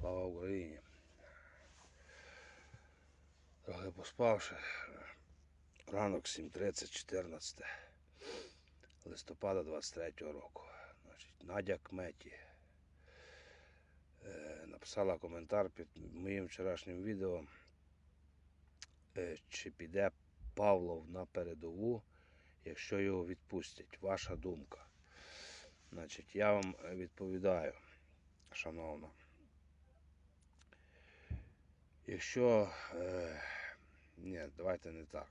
Слава Україні. Трохи поспавши. Ранок 7.30, 14 листопада 23 року. Значить, Надя Кметі е, написала коментар під моїм вчорашнім відео, е, чи піде Павлов на передову, якщо його відпустять. Ваша думка. Значить, я вам відповідаю, шановна. Якщо. Е, ні, давайте не так.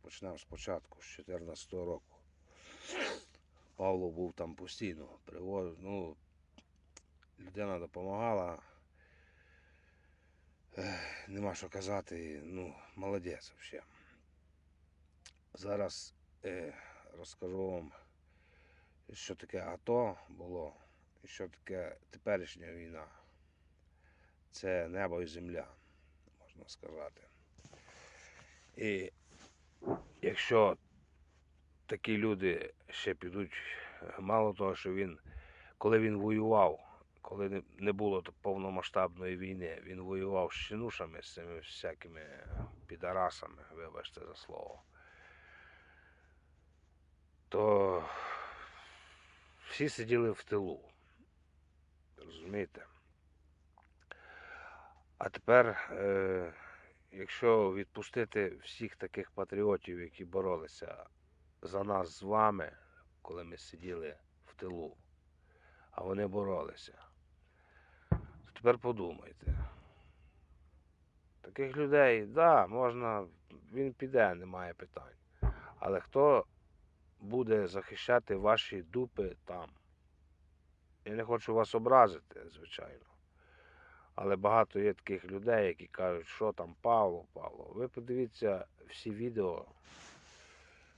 Почнемо спочатку, з 2014 року. Павло був там постійно. Привоз, ну, людина допомагала. Ех, Нема що казати. Ну, молодець взагалі. Зараз е, розкажу вам, що таке АТО було і що таке теперішня війна. Це небо і земля, можна сказати. І якщо такі люди ще підуть, мало того, що він, коли він воював, коли не- було повномасштабної війни, він воював з чинушами, з цими всякими підарасами, вибачте за слово, то всі сиділи в тилу. Розумієте? А тепер, е, якщо відпустити всіх таких патріотів, які боролися за нас з вами, коли ми сиділи в тилу, а вони боролися, то тепер подумайте. Таких людей, так, да, можна, він піде, немає питань. Але хто буде захищати ваші дупи там? Я не хочу вас образити, звичайно. Але багато є таких людей, які кажуть, що там Павло, Павло. Ви подивіться всі відео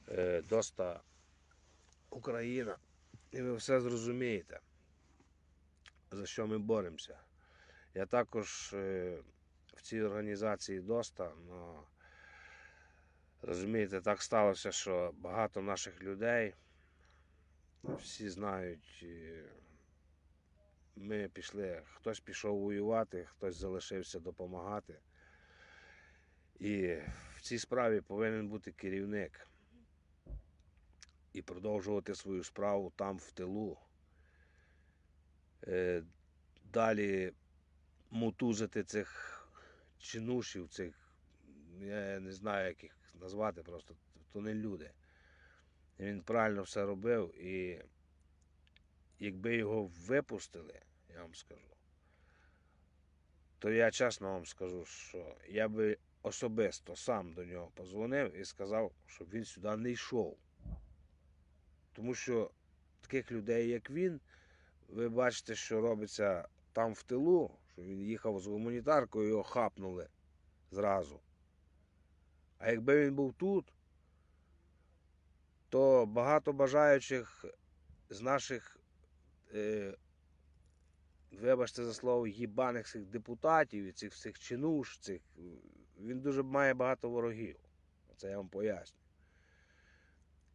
е, Доста Україна, і ви все зрозумієте, за що ми боремося. Я також е, в цій організації Доста, но розумієте, так сталося, що багато наших людей, всі знають. е, ми пішли, хтось пішов воювати, хтось залишився допомагати. І в цій справі повинен бути керівник і продовжувати свою справу там в тилу. Е, Далі мутузити цих чинушів, цих, я не знаю, як їх назвати, просто то не люди. Він правильно все робив і якби його випустили, я вам скажу, то я чесно вам скажу, що я би особисто сам до нього позвонив і сказав, щоб він сюди не йшов. Тому що таких людей, як він, ви бачите, що робиться там в тилу, що він їхав з гуманітаркою, його хапнули зразу. А якби він був тут, то багато бажаючих з наших вибачте за слово, їбаних цих депутатів і цих всіх чинуш, цих, е, він дуже має багато ворогів. Це я вам поясню.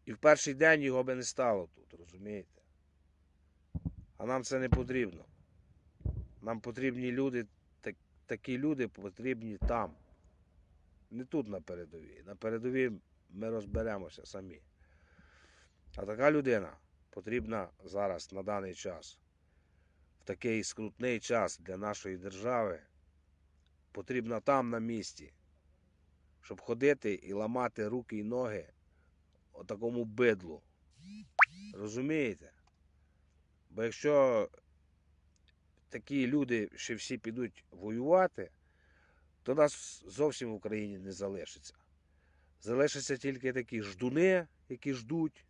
І в перший день його би не стало тут, розумієте? А нам це не потрібно. Нам потрібні люди, так, такі люди потрібні там. Не тут на передовій. На передовій ми розберемося самі. А така людина потрібна зараз на даний час. В такий скрутний час для нашої держави потрібна там на місці, щоб ходити і ламати руки і ноги отакому бидлу. Розумієте? Бо якщо такі люди ще всі підуть воювати, то нас зовсім в Україні не залишиться. Залишаться тільки такі ждуни, які ждуть.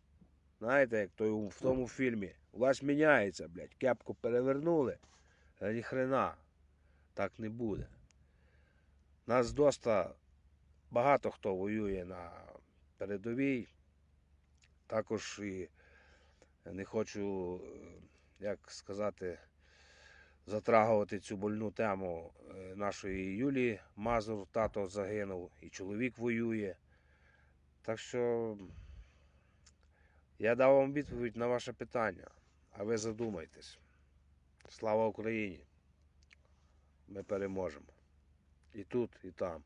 Знаєте, як той в тому фільмі. Власть міняється, блядь, кепку перевернули. А ні хрена. Так не буде. Нас доста багато хто воює на передовій. Також і не хочу, е, як сказати, затрагувати цю больну тему е, нашої Юлії Мазур, тато загинув, і чоловік воює. Так що я дав вам відповідь на ваше питання, а ви задумайтесь. Слава Україні! ми переможемо. І тут, і там.